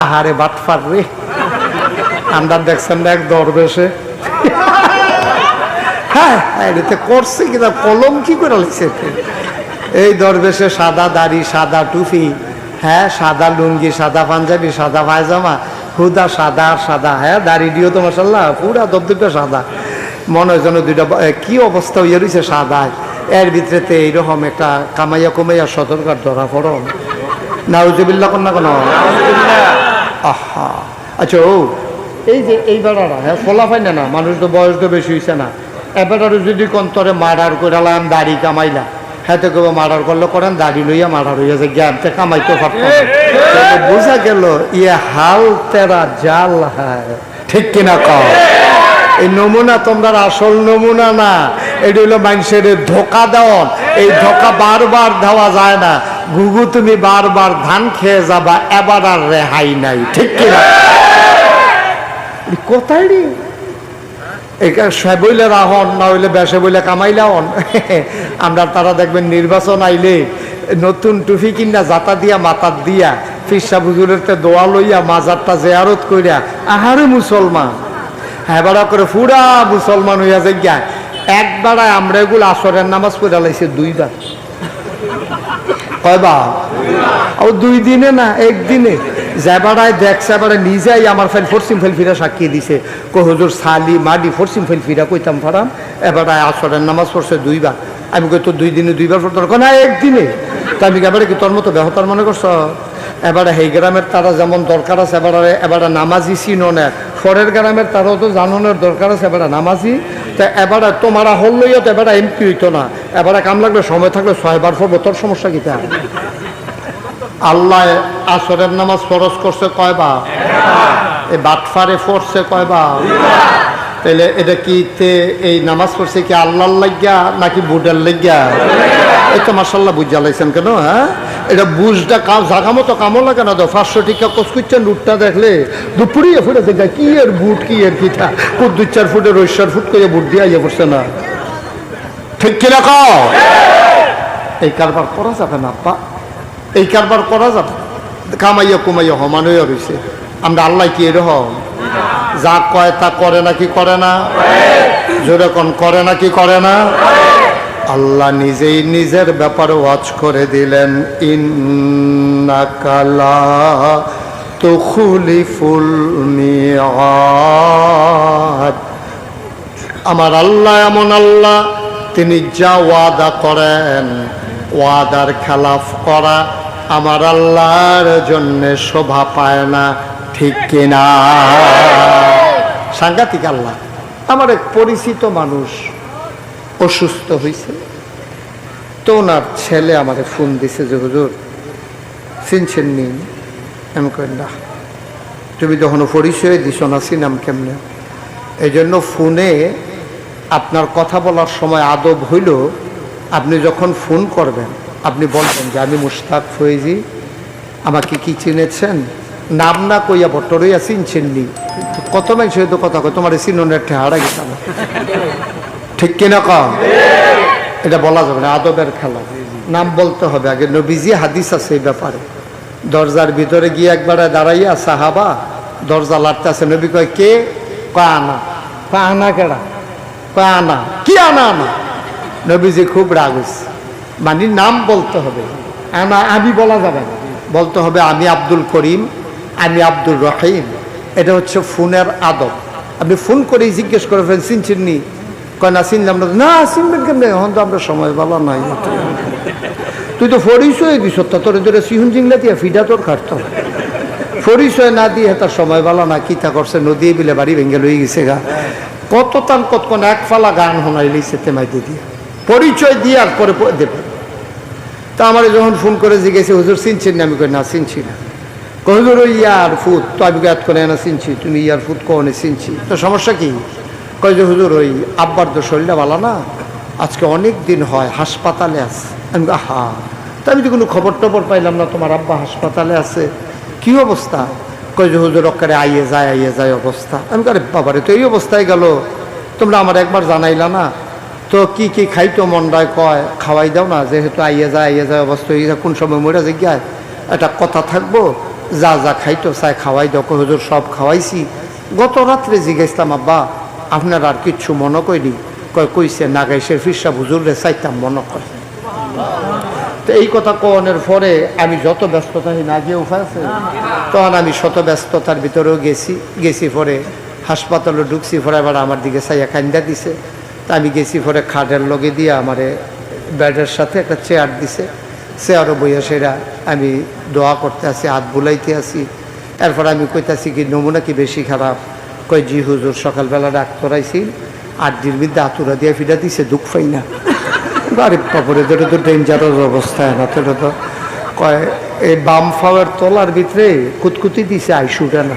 আহারে বাটফার রে। আমরা দেখছেন না দরবেশে হ্যাঁ এটাতে করছে কিনা কলম কি করে লিখছে এই দরবেশে সাদা দাড়ি, সাদা টুপি হ্যাঁ সাদা লুঙ্গি, সাদা পাঞ্জাবি, সাদা পায়জামা, হুদা সাদা আর সাদা হ্যাঁ দাড়ি দিও তো মশাল্লাহ পুরা দবদবে সাদা। মনে হয় যেন দুইটা কি অবস্থা হইয়া রয়েছে সাদা এর ভিতরেতে এইরকম একটা কামাইয়া কুমাইয়া সতর্কার ধরা পড়ো নাউজুবিল্লা কন্যা কেন? আহা। আচ্ছা ও এই যে এই বেড়াটা হ্যাঁ ফলা পাই না না? মানুষ তো বয়স তো বেশি হয়েছে না। এবারে যদি কন্তরে মার্ডার করালাম দাড়ি কামাইলা হ্যাঁ তো কেউ মার্ডার করলে করেন দাড়ি লইয়া মার্ডার হইয়া জ্ঞান তে কামাইতে তাহলে বোঝা গেল ইয়ে হাল তেরা জাল হায়। ঠিক কিনা কও? এই নমুনা তোমরা আসল নমুনা না এটি হলো মানুষের ধোকা দেওয়ান। এই ধোকা বারবার দেওয়া যায় না। গুগু, তুমি বারবার ধান খেয়ে যাবা, এবার আর রেহাই নাই। ঠিক কিনা কোথায় রে? বইলে রাহন, না হইলে বেসে বইলে আমরা তারা দেখবেন নির্বাচন আইলে নতুন টুফি কিনা জাতা দিয়া মাতার দিয়া, ফিরসা বুজুরের তে দোয়া লইয়া, মাজারটা জেয়ারত কইরা, আহারে মুসলমান। হ্যাঁ করে ফুরা মুসলমান হইয়া যাইয়া একবার আমরা এগুলো আসরের নামাজ পড়ে লাইছে দুইবার। ও দুই দিনে না একদিনে যেবারায় দেখছে এবারে নিজেই আমার ফেল ফরসিম ফেল ফিরা সাক্ষী দিছে। কো হুজুর সালি, মাডি ফরসিম ফেল ফিরা কইতাম ফারাম। এবারে আসরের নামাজ পড়ছে দুইবার আমি কই দুই দিনে দুইবার পড়তে না একদিনে তা আমি এবারে কি তোর মতো মনে করছ? এবারে এই গ্রামের তারা যেমন দরকার আছে, এবারে এবারে নামাজি চিননের ফরের গ্রামের তারাও তো জাননের দরকার আছে, এবারে নামাজি তা এবারে তোমারা হল লইয়া তো এবারে এমপি হইতো না। এবারে কাম লাগলে সময় থাকলে ছয়বার পড়ব, তোর সমস্যা কি তা? আল্লাহ আসরের নামাজ ফরজ করছে কয়বার এই বাটফারে পড়ছে কয়বার তাহলে এটা কি তে এই নামাজ পড়ছে কি আল্লাহর লাগিয়া নাকি বুডের লাগিয়া এই তো মার্শাল্লাহ বুঝা লাগছেন কেন হ্যাঁ? এটা বুঝটা কাম জাগা মতো কামও লাগে না তো। পাঁচশো টিকা কোচ করছেন লুটটা দেখলে দুপুরিয়ে ফুটে দেখে কি এর বুট, কি এর কিটা দুই চার ফুটে রৈশার ফুট করে বুট দিয়ে আইয়া পড়ছে না। ঠিক কও? এই কারবার করা যাবে না আপা এই কারবার করা যাবে কামাইয়া কুমাইয়া সমান হয়ে রয়েছে আমরা আল্লাহ কি এরকম? যা কয় তা করে না কি করে না? জোরে কোন, করে না কি করে না? আল্লাহ নিজেই নিজের ব্যাপারে ওয়াচ করে দিলেন, ইন্নাকালা তুখলিফুল মিয়াদ আমার আল্লাহ এমন আল্লাহ, তিনি যা ওয়াদা করেন, ওয়াদার খেলাফ করা আমার আল্লাহর জন্য শোভা পায় না, ঠিক কিনা? সাংঘাতিক আল্লাহ। আমার এক পরিচিত মানুষ অসুস্থ হয়েছে তো ওনার ছেলে আমাকে ফোন দিছে যে, হুজুর, চিনছেন নি? আমি কই, না। তুমি যখন পরিচয় দিছ না চিনাম কেমনে? এই জন্য ফোনে আপনার কথা বলার সময় আদব হইল, আপনি যখন ফোন করবেন, আপনি বলবেন যে, আমি মুশতাক ফয়েজি, আমাকে কি চিনেছেন? নাম না কইয়া বটরইয়া চিনছেননি কত মানুষ হয়তো কথা কয়, তোমার চিননের ঠেহারা গেছে ঠিক কিনা কম এটা বলা যাবে না, আদবের খেলা। নাম বলতে হবে আগে। নবীজি হাদিস আছে এই ব্যাপারে। দরজার ভিতরে গিয়ে একবারে দাঁড়াইয়া সাহাবা দরজা লাটতে আছে। নবী কয়, কে? কয়, আনা। কয়, আনা কেডা? কয়, আনা। কি আনা আনা? নবীজি খুব রাগ হয়েছে মানে নাম বলতে হবে। আনা, আমি বলা যাবে না। বলতে হবে, আমি আব্দুল করিম, আমি আব্দুল রহিম। এটা হচ্ছে ফোনের আদব। আপনি ফোন করেই জিজ্ঞেস করে ফেলেন চিনচিননি কয়, না, চিনলাম না। না, চিনবেন কেমনি? এখন তো আমরা সময় বলা নাই তুই তো পরিচয় দিস তোর ধরে সিহুন জিংলা দিয়ে ফিডা তোর খাটত পরিচয় না দিয়ে তার সময় বলা না কিতা করছে নদী বিলে বাড়ি ভেঙে লই গেছে গা। কত তান কতক্ষণ এক ফালা গান শোনাই লইছে তেমাই দিয়ে পরিচয় দিয়ে আর পরে দেবে তা আমার যখন ফোন করে জিজ্ঞেসে, হুজুর, চিনছেন না? আমি কই, না, চিনছি না। ওই ইয়ার ফুট, তো আমি এত করে না চিনছি, তুমি ইয়ার ফুট কনে চিনছি। তো সমস্যা কি? কই যে হুজুর ওই আব্বার তো শরীরটা ভালো না। আজকে অনেক দিন হয় হাসপাতালে আছে। আমি কই, হা তা আমি তো কোনো খবর টবর পাইলাম না তোমার আব্বা হাসপাতালে আছে। কি অবস্থা? কই যে হুজুর অক্কারে আইয়ে যায় আইয়ে যায় অবস্থা। আমি কারে বাবারে তো এই অবস্থায় গেল। তোমরা আমার একবার জানাইলা না। তো কি কি খাইতো মন্ডায়? কয় খাওয়াই দাও না যেহেতু আইয়ে যায় আইয়ে যায় অবস্থা হয়ে কোন সময় মরে যে গিয়া একটা কথা থাকব যা যা খাইতো চাই খাওয়াই দক হুজুর সব খাওয়াইছি। গত রাত্রে জিজ্ঞাসলাম আব্বা আপনার আর কিচ্ছু মনে কইনি কয়, কইছে, নাগাইশের ফিরসা হুজুর রে চাইতাম মনে কয়। তো এই কথা কনের পরে আমি যত ব্যস্ততা না গিয়ে উপায় আছে, তখন আমি শত ব্যস্ততার ভিতরেও গেছি। গেছি পরে হাসপাতালে ঢুকছি পরে আবার আমার দিকে চাইয়া কান্দা দিছে। তা আমি গেছি পরে খাটের লগে দিয়ে আমারে ব্যাডের সাথে একটা চেয়ার দিছে। চেয়ারও বইয়া সেরা আমি দোয়া করতে আসি হাত বুলাইতে আসি এরপর আমি কইতাছি কি, নমুনা কি বেশি খারাপ? কই জি হুজুর, সকালবেলা ডাক্তার আইছি আট দিন মধ্যে আতুরা দিয়ে ফিরা দিছে, দুঃখ পাই না। আরে বাপরে এটা তো ডেঞ্জারাস অবস্থা, না তো তো কয় এই বাম ফাওয়ার তলার ভিতরে কুতকুতি দিছে আইসুটা না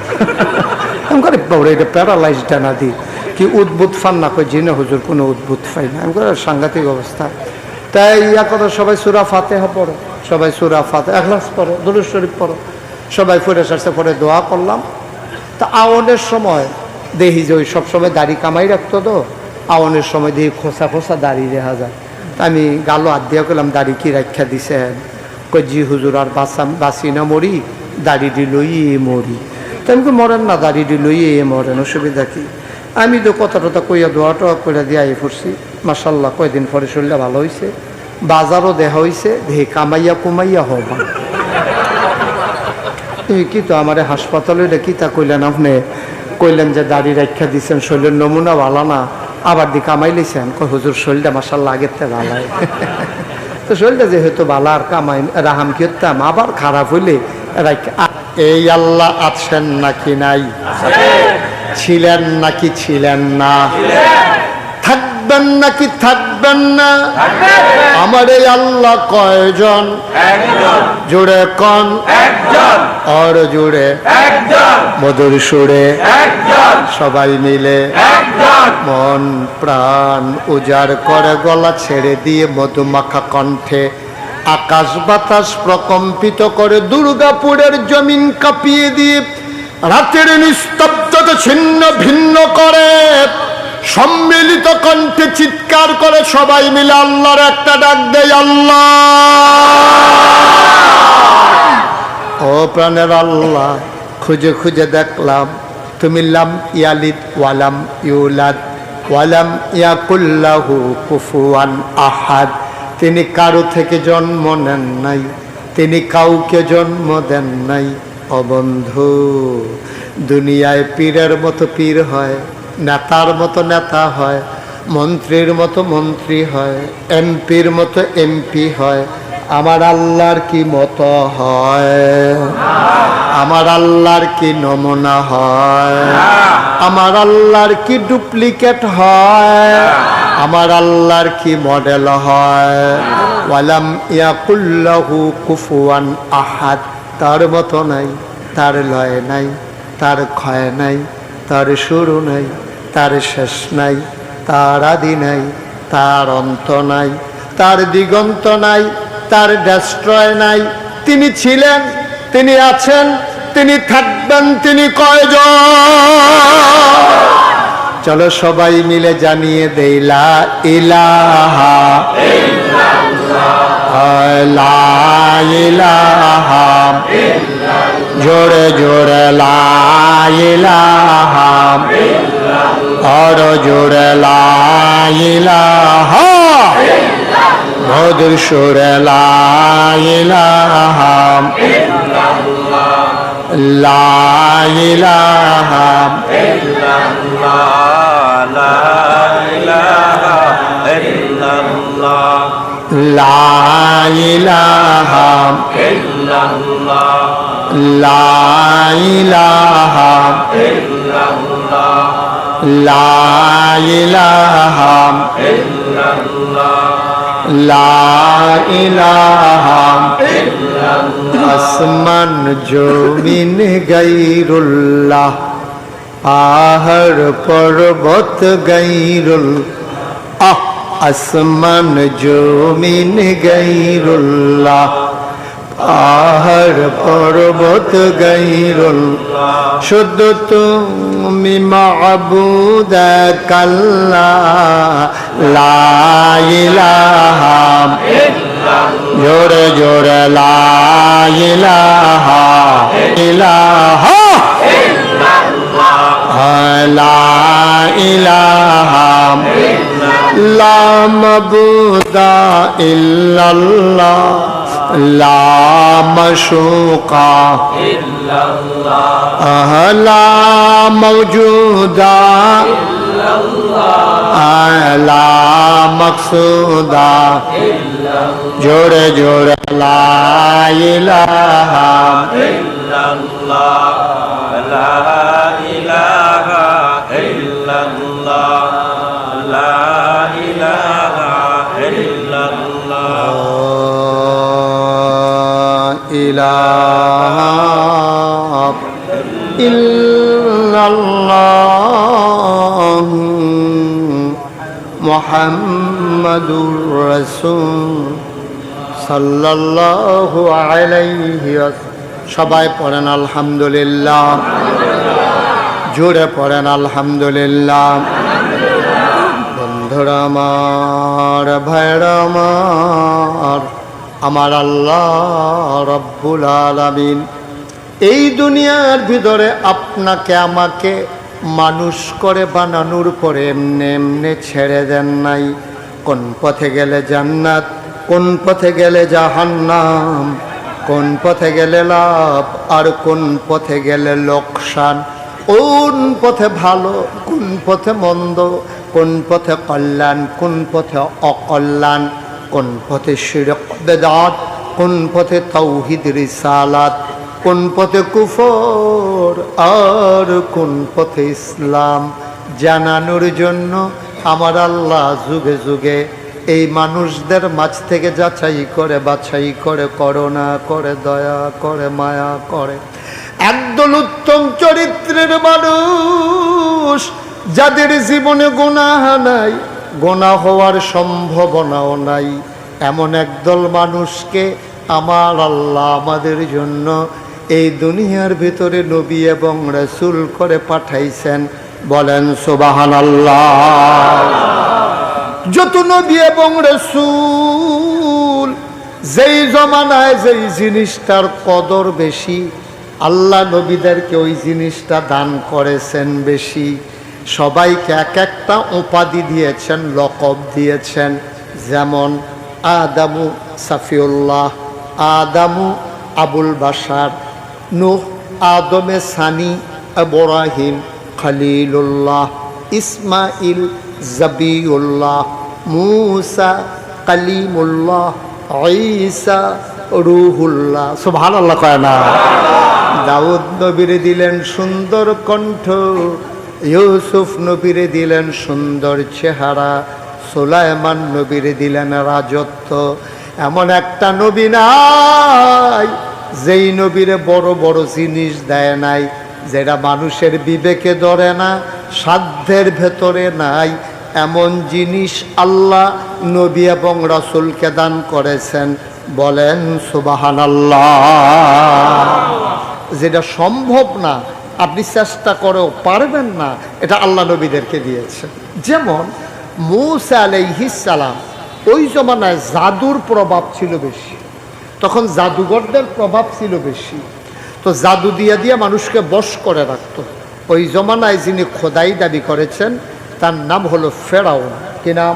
আমি করে বাবরে এটা প্যারালাইজ ডানা দি। কি উদ্ভুত ফান না কই জিনে হুজুর, কোনো উদ্ভুত ফাই না। আমি করে সাংঘাতিক অবস্থা। তাই ইয়া করো সবাই সুরা ফাতেহা পড়ো, সবাই সুরা ফাতে এখলাস পড়ো, দরুদ শরীফ পড়ো, সবাই ফুরে সারছে পরে দোয়া করলাম। তা আওনের সময় দেখি যে ওই সবসময় দাড়ি কামাই রাখতো তো আওনের সময় দেখি খোসা খোসা দাড়ি দেখা যায়। আমি গালো হাত দিয়া করলাম দাড়ি কি রাখা কই, জি হুজুর, আর বাঁচাম বাঁচি না মরি দাড়ি দি লই এ মরি। তা আমি মরেন না দাড়ি দি লই এ মরেন, অসুবিধা কি? আমি তো কথা টথা কইয়া, দোয়া টোয়া করে দিয়ে আই পড়ছি। মাসাল্লাহ কয়দিন পরে শরীরটা ভালো হয়েছে বাজারও দেখা হয়েছে দেখি কামাইয়া কুমাইয়া হবা। এই কি তো আমার হাসপাতালে এটা কি তা কইলেন আপনি কইলেন যে দাড়ি রাখা দিচ্ছেন শরীরের নমুনা ভালো না আবার দি কামাই লিছেন কই হুজুর শরীরটা মাসাল্লাহ আগের থেকে ভালাই তো শরীরটা যেহেতু ভালো আর কামাই রাহাম কি হতাম আবার খারাপ হইলে এই আল্লাহ আছেন নাকি নাই? ছিলেন নাকি ছিলেন না? থাকবেন নাকি থাকবেন না? আমার এই আল্লাহ কয়জন? জুড়ে কন? একজন। আর জুড়ে? একজন। মধুর সুরে? একজন। সবাই মিলে? একজন। মন প্রাণ উজাড় করে গলা ছেড়ে দিয়ে মধুমাখা কণ্ঠে আকাশ বাতাস প্রকম্পিত করে দুর্গাপুরের জমিন কাঁপিয়ে দিয়ে রাতের নিস্তব্ধতা ছিন্ন ভিন্ন করে। সম্মিলিত কণ্ঠে চিৎকার করে সবাই মিলে আল্লাহর একটা ডাক দেয়, আল্লাহ। ও প্রাণের আল্লাহ, খুঁজে খুঁজে দেখলাম, তুমি লাম ইয়ালিদ ওয়ালাম ইউলাদ ওয়ালাম ইয়াকুল্লাহু কুফুয়ান আহাদ। তিনি কারও থেকে জন্ম নেন নাই, তিনি কাউকে জন্ম দেন নাই। অবন্ধু দুনিয়ায় পীরের মতো পীর হয় নেতার মতো নেতা হয়, মন্ত্রীর মতো মন্ত্রী হয়, এমপির মতো এমপি হয়। আমার আল্লাহর কি মতো হয়? আমার আল্লাহর কি নমুনা হয়? আমার আল্লাহর কি ডুপ্লিকেট হয়? আমার আল্লাহর কি মডেল হয়? ওয়ালাম ইয়াকুল্লাহু কুফুয়ান আহাদ। তার মতো নাই, তার লয় নাই, তার ক্ষয় নাই, তার শুরু নাই। তার শেষ নাই, তার আদি নাই, তার অন্ত নাই, তার দিগন্ত নাই, তার ডেস্ট্রয় নাই। তিনি ছিলেন, তিনি আছেন, তিনি থাকবেন, তিনি কয়জন? চলো সবাই মিলে জানিয়ে দেইলা ইলাহা লা ইলাহা জোরে জোরে লা ইলাহা আর জোরে লা ইলাহা মধুর সুরে লা ইলাহা লা ইলাহা লা ইলাহা লা ইলাহা লা ইলাহা লা ইলাহা আসমান জমিন গাইরুল্লাহ পাহাড় পর্বত গাইরুল আহ, আসমান জমিন গাইরুল্লাহ। পাহাড় পর্বত গাইরুল শুদ্ধ তুমি মাবুদ কাল্লা, লা ইলাহা জোরে জোরে, লা ইলাহা ইলাহা লা ইলাহা লা মাবুদা ইল্লাল্লাহ লা মাশুকা লা মওজুদা লা মকসুদা জোরে জোরে, লা ইলাহা। ইলাহা। ইল্লাল্লাহ মুহাম্মাদুর রাসূল সাল্লাল্লাহু আলাইহি সবাই পড়েন আলহামদুলিল্লাহ। জোরে পড়েন আলহামদুলিল্লাহ। বন্ধুরা আমার, ভাইরা আমার আমার আল্লাহ রব্বুল আলামিন এই দুনিয়ার ভিতরে আপনাকে আমাকে মানুষ করে বানানোর পরে এমনি এমনি ছেড়ে দেন নাই কোন পথে গেলে জান্নাত কোন পথে গেলে জাহান্নাম কোন পথে গেলে লাভ আর কোন পথে গেলে লোকসান কোন পথে ভালো কোন পথে মন্দ কোন পথে কল্যাণ কোন পথে অকল্যাণ কোন পথে শিরক বেদাত কোন পথে তৌহিদ রিসালাত কোন পথে কুফর আর কোন পথে ইসলাম জানানোর জন্য আমার আল্লাহ যুগে যুগে এই মানুষদের মাঝ থেকে যাচাই করে, বাছাই করে, করোনা করে, দয়া করে, মায়া করে। একদল উত্তম চরিত্রের মানুষ যাদের জীবনে গোনাহ নাই গোনা হওয়ার সম্ভাবনাও নাই। এমন একদল মানুষকে আমার আল্লাহ আমাদের জন্য এই দুনিয়ার ভিতরে নবী এবং রসুল করে পাঠাইছেন। বলেন সুবাহান যত নবী এবং রসুল, যেই জমানায় যেই জিনিসটার কদর বেশি, আল্লাহ নবীদেরকে ওই জিনিসটা দান করেছেন বেশি। সবাইকে এক একটা উপাধি দিয়েছেন, লকব দিয়েছেন। যেমন আদামু সাফিউল্লাহ, আদামু আবুল বাসার নুহ আদমে সানি ইব্রাহিম খলিলুল্লাহ ইসমাইল জবিউল্লাহ মুসা কালিমুল্লাহ ঈসা রুহুল্লাহ সুবহানাল্লাহ কয় না দাউদ নবীরে দিলেন সুন্দর কণ্ঠ ইউসুফ নবীরে দিলেন সুন্দর চেহারা সোলায়মান নবীরে দিলেন রাজত্ব। এমন একটা নবী নাই। যেই নবীরে বড় বড় জিনিস দেয় নাই, যেটা মানুষের বিবেকে ধরে না, সাধ্যের ভেতরে নাই, এমন জিনিস আল্লাহ, নবী এবং রসুলকে দান করেছেন। বলেন সুবাহান যেটা সম্ভব না, আপনি চেষ্টা করেও পারবেন না, এটা আল্লাহ নবীদেরকে দিয়েছেন। যেমন, মুসা আলাইহিসালাম ওই জমানায় জাদুর প্রভাব ছিল বেশি। তখন জাদুঘরদের প্রভাব ছিল বেশি। তো জাদু দিয়া দিয়া মানুষকে বশ করে রাখত। ওই জমানায় যিনি খোদাই দাবি করেছেন তার নাম হলো ফেরাউন। কি নাম?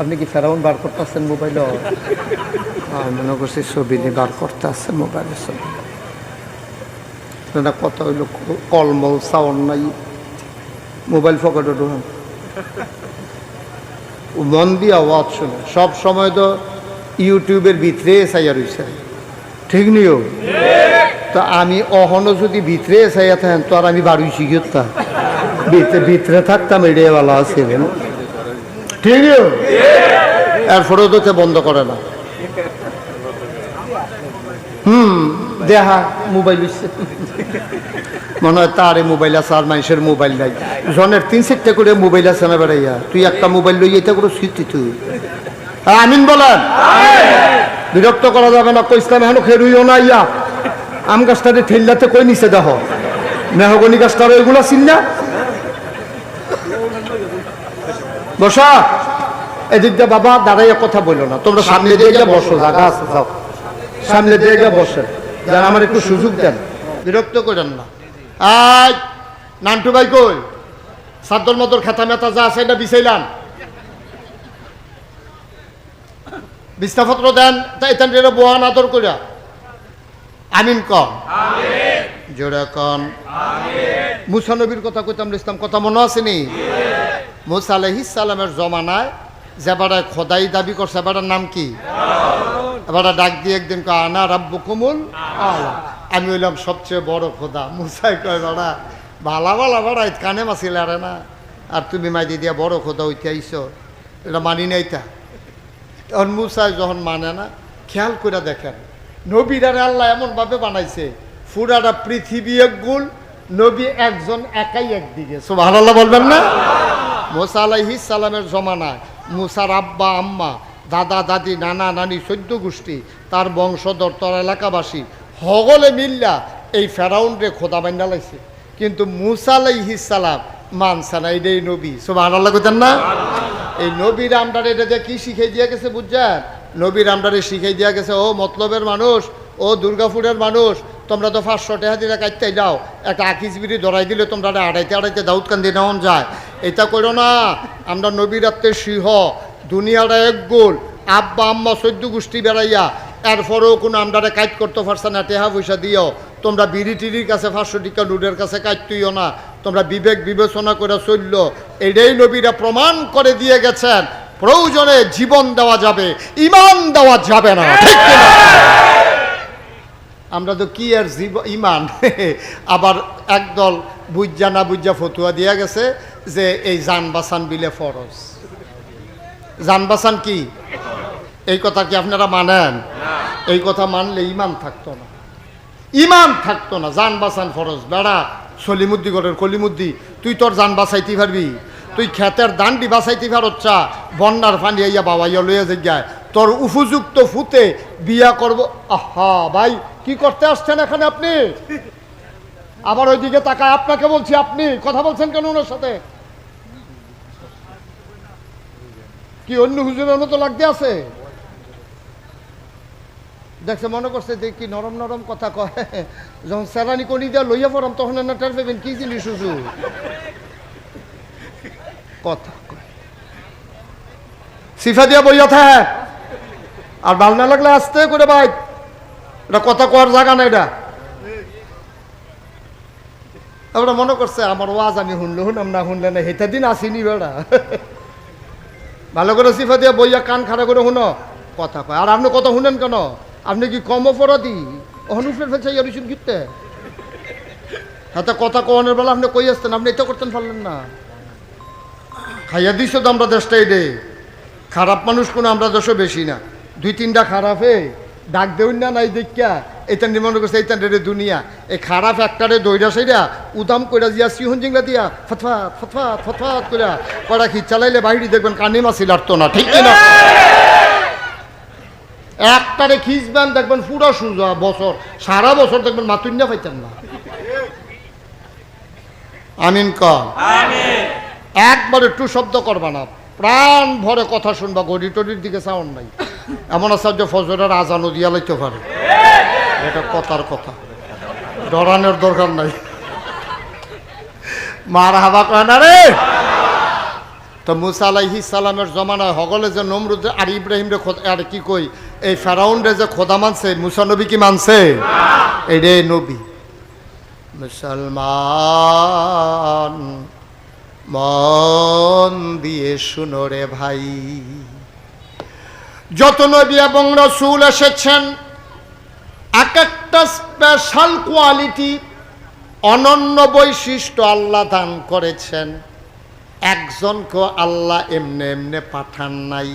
আপনি কি ফেরাউন বার করতে আসছেন মোবাইলে মনে করছি ছবি নিয়ে বার করতে আসছেন মোবাইলে ছবি। না কত হইল কলমল সাউন্ড নাই। মোবাইল পকেটে ঢুকান মন দিয়ে আওয়াজ শুনে। সব সময় তো ইউটিউবের ভিতরে চাইয়া রয়েছে। ঠিক নিও তো আমি অহনও যদি ভিতরে চাইয়া থাকেন, তো আর আমি বাড়ি শিখিতাম ভিতরে থাকতাম এড়িয়ে ভালো ঠিক নিও এরপরেও সে বন্ধ করে না। হুম, দেহা, মোবাইল মনে হয় তার মোবাইল আছে, আর মানুষের মোবাইল নাই। জনের তিন চারটা করে মোবাইল আছে না বেড়াইয়া। তুই একটা মোবাইল লই এটা করে স্মৃতি তুই। আমিন বলেন। বিরক্ত করা যাবে না কইসলাম এখন খেরুইও না ইয়া। আম গাছটাতে ঠেললাতে কই নিছে দেহ? মেহগনি গাছটার ওইগুলা চিন না? বসা। এদিক দিয়ে বাবা দাঁড়াইয়া কথা বলল না। তোমরা সামনে দিয়ে গিয়ে বসো জায়গা আছে যাও। সামনে দিয়ে গিয়ে বসেন। যেন আমার একটু সুযোগ দেন। বিরক্ত করেন না। আজ নান্টু ভাই কই? সাদ্দর মতর খেতা মেতা যা আছে এটা বিছাইলাম। বিস্তাপত্র দেন তাই তেন বোয়ান আদর করিয়া আমিন কম। জোরে কন। মুসা নবীর কথা কইতাম ইসলাম কথা মনে আছে নি? মুসা আলহিস সালামের জমানায় যেবারে খোদাই দাবি করছে এবারের নাম কি? এবারে ডাক দিয়ে একদিন কয় আনা রাব্বু কুমুল আমি হইলাম সবচেয়ে বড় খোদা। মুসাই কয় বাড়া ভালা ভালা বাড়া কানে মাছিল আরে না। আর তুমি মাইদি দিয়া বড় খোদা হইতে আইছো এটা মানি নাই তা। তখন যখন মানে না, খেয়াল করে দেখেন, নবীরারে আল্লাহ এমনভাবে বানাইছে পুরাটা পৃথিবী এক গুল, নবী একজন একাই একদিকে। সুবাহ আল্লাহ বলবেন না? মোসা আলাইহিস সালামের জমানায় মুসার আব্বা, আম্মা, দাদা, দাদি, নানা, নানি চৈদ্য গোষ্ঠী, তার বংশধর, তার এলাকাবাসী হগলে মিল্লা এই ফেরাউন্ডে খোদা বান্না লাইছে। কিন্তু মুসা আলাইহিস সালাম মানসা না, এটাই নবী। সুবাহ আল্লাহ না? এই নবীর আমদারে এটা যে কি শিখাই দিয়া গেছে বুঝছেন? নবীর আমদারে শিখাই দিয়া গেছে, ও মতলবের মানুষ, ও দুর্গাপুরের মানুষ, তোমরা তো পাঁচশো টাকা দিলে কাটতে যাও একটা আকিস বিড়ি ধরাই দিলে তোমরা আড়াইতে আড়াইতে দাউদ কান্দি নেওয়ান যায়। এটা করো না, আমরা নবীর আত্মের সিংহ, দুনিয়াটা এক গোল। আব্বা, আম্মা চৈদ্য গোষ্ঠী বেড়াইয়া, এরপরেও কোনো আমদারে কাজ করতে পারছে না, টেহা পয়সা দিও। তোমরা বিড়ি টিড়ির কাছে পাঁচশো টিকা নুডের কাছে কাজ তুইও না। তোমরা বিবেক বিবেচনা করে চলল এটাই নবীরা প্রমাণ করে দিয়ে গেছেন প্রয়োজনে জীবন দেওয়া যাবে ইমান দেওয়া যাবে না ঠিক? আমরা তো কি আর জীব ইমান? আবার একদল বুঝা না বুঝা ফতুয়া দিয়া গেছে যে এই যান বাসান বিলে ফরজ। যান বাসান কি? এই কথা কি আপনারা মানেন? এই কথা মানলে ইমান থাকতো না। ইমান থাকতো না যান বাসান ফরজ। বেড়া সলিমুদ্দি গড়ের কলিমুদ্দি তুই তোর যান বাঁচাইতে পারবি? তুই ক্ষেতের দান্ডি বাঁচাইতে পারচ্ছা বন্যার ফানি আইয়া বাবাইয়া লইয়া যাই তোর উপযুক্ত ফুতে বিয়া করব। আহা, ভাই, কি করতে আসছেন এখানে আপনি? আবার ওইদিকে তাকায় আপনাকে বলছি, আপনি কথা বলছেন কেন ওনার সাথে? কি অন্য হুজুরের মতো লাগতে আছে? দেখছে, মনে করছে যে কি নরম নরম কথা কয়। যখন স্যারানি কনি দিয়া লইয়া পড়াম, তখন না টের পাবেন কি জিনিস হুজুর? কথা সিফা দিয়া বইয়া থাক আর ভালো না লাগলে আসতে করে ভাই এটা কথা কওয়ার জায়গা না এটা। আমরা মনে করছে, আমার ওয়াজ আমি শুনলে শুনাম না, শুনলে না, হেটা দিন আসিনি বেড়া। ভালো করে সিফা দিয়া বইয়া কান খাড়া করে শুনো, কথা কয়। আর আপনি কথা শুনেন কেন? আপনি কি কম অপরাধী? অনুফের ফেলছে ইয়ারিসুন গিতে হাতে কথা কওয়ানোর বেলা আপনি কই আসতেন? আপনি এটা করতেন পারলেন না। খাইয়া দিছ তো আমরা দেশটা রে খারাপ মানুষ কোনো আমরা দেশও বেশি না। দুই তিনটা খারাপে ডাক দেউন না নাই দেখা এইটা নির্মাণ করছে এইটা রে দুনিয়া। এই খারাপ একটারে দইরা সেইরা, উদাম কইরা দিয়া সিহন জিংলা দিয়া ফতফাত ফতফাত ফতফাত কইরা কড়া কি চালাইলে বাহিরি দেখবেন কানে মাছি লাগতো না, ঠিক না একটারে খিচবেন দেখবেন পুরো সুজা বছর, সারা বছর দেখবেন মাতুন্যা পাইতেন না। আমিন কম একবার একটু শব্দ করবা না। প্রাণ ভরে কথা শুনবা গড়ি টড়ির দিকে সাউন্ড নাই। এমন আচার্য ফজরের আজানও দিয়া লাইতে পারে। এটা কথার কথা। ডরানোর দরকার নাই। মার হাবা কয় না রে? তো মুসা আলাইহি সালামের জমানায় হগলে যে নমরুদ আর ইব্রাহিম রে আর কি কই? এই ফেরাউন রে যে খোদা মানছে, মুসা নবী কি মানছে? এই রে নবী। মুসলমান মন দিয়ে শুনো রে ভাই। যত নবী এবং রসুল এসেছেন এক একটা স্পেশাল কোয়ালিটি অনন্য বৈশিষ্ট্য আল্লাহ দান করেছেন। একজনকে আল্লাহ এমনে এমনে পাঠান নাই।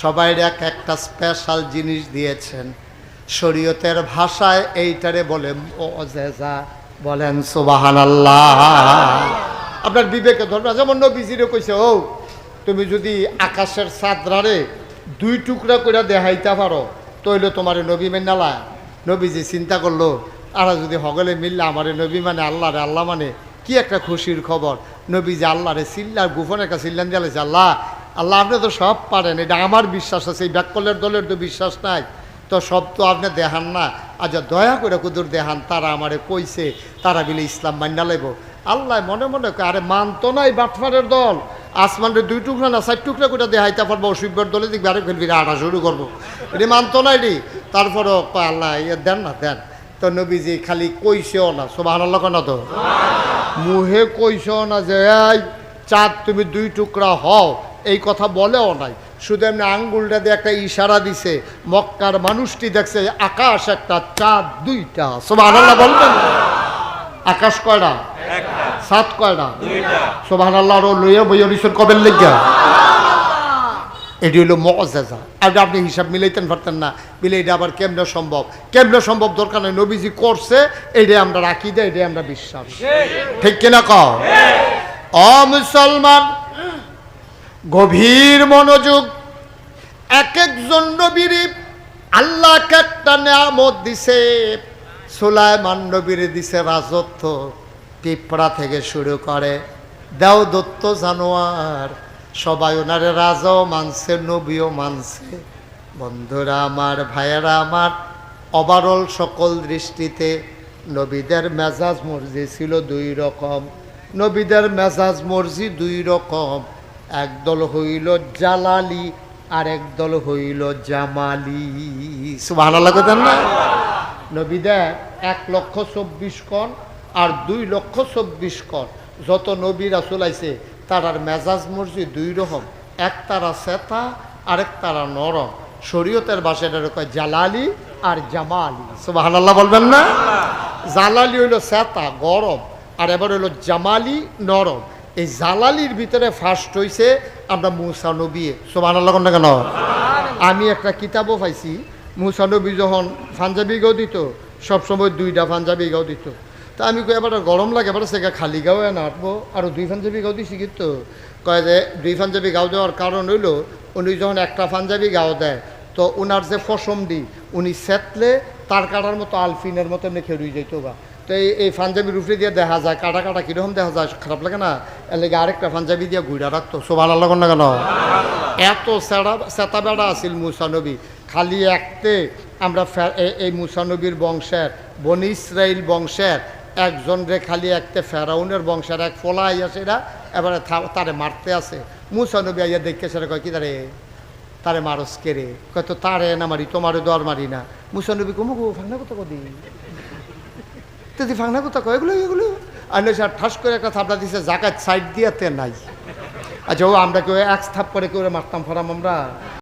সবাই এক একটা স্পেশাল জিনিস দিয়েছেন। শরীয়তের ভাষায় এইটারে বলে ওজেজা বলেন সুবাহান আল্লাহ আপনার বিবেকে ধরবে যেমন নবীজিরে কইছে, ও, তুমি যদি আকাশের চাঁদরারে দুই টুকরা করে দেখাইতে পারো, তইলে তোমার নবী মেনালা নবীজি চিন্তা করল, আর যদি হগলে মিললে আমারে নবী মানে আল্লাহ রে আল্লাহ মানে কি একটা খুশির খবর? নবী যে আল্লাহ রে চিল্লার গুফনের কাছে চিল্লান দিয়ালেছে আল্লাহ আল্লাহ আপনি তো সব পারেন, এটা আমার বিশ্বাস আছে, এই ব্যাককলের দলের তো বিশ্বাস নাই। তো সব তো আপনি দেখান না। আচ্ছা দয়া করে কুদুর দেখান, তারা আমারে কইছে, তারা বিলে ইসলাম মান্না লাইব। আল্লাহ মনে মনে আরে মানতো নাই বাটফারের দল। আসমানের দুই টুকরা না চার টুকরা করে দেখাইতে পারব অসুবিধার দলে দেখবি আরে ফেলবি আটা শুরু করব। এটি মানতো না এটি। তারপরও আল্লাহ ইয়ে দেন না, দেন। তো নবীজি খালি কইছেও না সোবাহ আল্লাহ না তো? মুহে কইছেও না যে চাঁদ তুমি দুই টুকরা হও। এই কথা বলেও নাই। শুধু এমনি আঙ্গুলটা দিয়ে একটা ইশারা দিছে, মক্কার মানুষটি দেখছে, আকাশ একটা, চাঁদ দুইটা। সোবাহ আল্লাহ বলবেন? আকাশ কয়টা সাত কয়টা সোবাহ আল্লাহ আরও লইয়া বইয়া নিছেন কবের লেগা এটি হলো মজাজা। আর আপনি হিসাব মিলাইতেন পারতেন না। মিলে এটা আবার কেমনে সম্ভব? কেমনে সম্ভব দরকার নেই। নবীজি করছে এইটাই আমরা রাখি দেয় এটাই আমরা বিশ্বাস। ঠিক। কিনা কও? অ মুসলমান গভীর মনোযোগ এক একজন নবীর আল্লাহ একটা নিয়ামত দিছে। সুলাইমান নবীর দিছে রাজত্ব, পিঁপড়া থেকে শুরু করে দেও দত্ত জানোয়ার, সবাই ওনারে রাজাও মানছে, নবীও মানছে। বন্ধুরা আমার, ভাইয়েরা আমার, ওভারঅল সকল দৃষ্টিতে নবীদের মেজাজ মর্জি ছিল দুই রকম। নবীদের মেজাজ মর্জি দুই রকম। একদল হইল জালালি আর একদল হইল জামালি। সুবাহ কথা না? নবীদের এক লক্ষ চব্বিশ কন আর দুই লক্ষ চব্বিশ কন। যত নবী রাসুল আইছে তারার মেজাজ মর্জি দুই রকম। এক তারা সেতা আরেক তারা নরম। শরীয়তের বাসায় কয় জালালি আর জামালি। সুবাহ বলবেন না? জালালি হইল শ্বেতা, গরম। আর এবার হইল জামালি, নরম। এই জালালির ভিতরে ফার্স্ট হইছে আমরা মুসা নবী। সোবাহ কেন? আমি একটা কিতাবও পাইছি। মুসা নবী যখন পাঞ্জাবি গাও দিত, সবসময় দুইটা পাঞ্জাবি গাও দিত। তা আমি কই, এবার গরম লাগে, এবার সেটা খালি গাও না আটবো আরও দুই পাঞ্জাবি গাও দিছি কিন্তু। কয় যে, দুই পাঞ্জাবি গাও দেওয়ার কারণ হইল, উনি যখন একটা পাঞ্জাবি গাও দেয়, তো উনার যে ফসম দি, উনি সেতলে তার কাটার মতো আলফিনের মতো এমনি খেরুই যেত বা তো এই এই পাঞ্জাবির উপরে দিয়ে দেখা যায়, কাটা কাটা কীরকম দেখা যায়, খারাপ লাগে না? এর লেগে আরেকটা পাঞ্জাবি দিয়ে ঘুরা রাখতো সোভান আল্লাহ না কেন? এত সেরা, সেতা বেড়া আছিল মুসানবী। খালি একতে আমরা এই মুসানবীর বংশের, বনি ইসরাইল বংশের, একজন রে খালি একতে ফেরাউনের বংশের এক ফোলা আইয়া সেটা এবারে তারে মারতে আছে। মুসানবী আইয়া দেখে সেটা কয়, কি তারে? তারে মারস কেরে কয়, তো তারে না মারি, তোমারে দর মারি না। মুসানবী কমু গো ফাংনা কত কদি? তুই ফাংনা কথা কয়? এগুলো এগুলো। আর স্যার, ঠাস করে একটা থাপড়া দিছে, জাকাত সাইড দিয়াতে নাই। আচ্ছা ও, আমরা কেউ এক থাপ করে কেউ মারতাম, ফরাম আমরা?